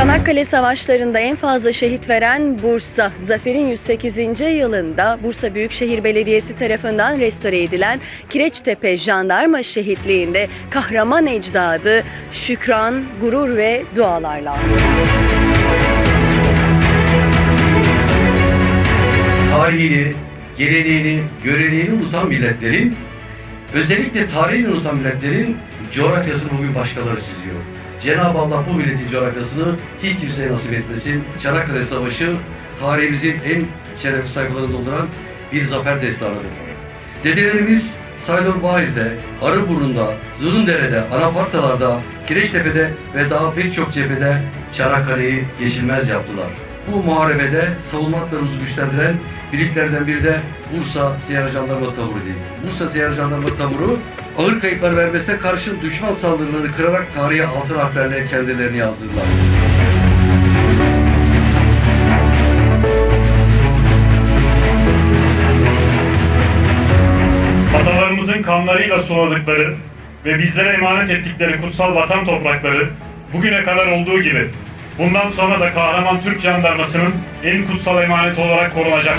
Kurtuluş Savaşları'nda en fazla şehit veren Bursa, Zafer'in 108. yılında Bursa Büyükşehir Belediyesi tarafından restore edilen Kireçtepe Jandarma Şehitliği'nde kahraman ecdadı şükran, gurur ve dualarla tarihini, geleneğini, göreneğini unutan milletlerin, özellikle tarihini unutan milletlerin coğrafyasını bugün başkaları çiziyor. Cenab-ı Allah bu milletin coğrafyasını hiç kimseye nasip etmesin. Çanakkale Savaşı tarihimizin en şerefli sayfalarını dolduran bir zafer destanıdır. Dedelerimiz Saydon Bahir'de, Arıburnu'nda, Zırındere'de, Anafartalar'da, Kireçtepe'de ve daha birçok cephede Çanakkale'yi geçilmez yaptılar. Bu muharebede savunma hatlarımızı güçlendiren birliklerden biri de Bursa Seyyar Jandarma Taburu değil. Bursa Seyyar Jandarma Taburu ağır kayıplar vermesine karşın düşman saldırılarını kırarak tarihe altın harflerle kendilerini yazdırdılar. Atalarımızın kanlarıyla suladıkları ve bizlere emanet ettikleri kutsal vatan toprakları bugüne kadar olduğu gibi bundan sonra da kahraman Türk jandarmasının en kutsal emaneti olarak korunacak.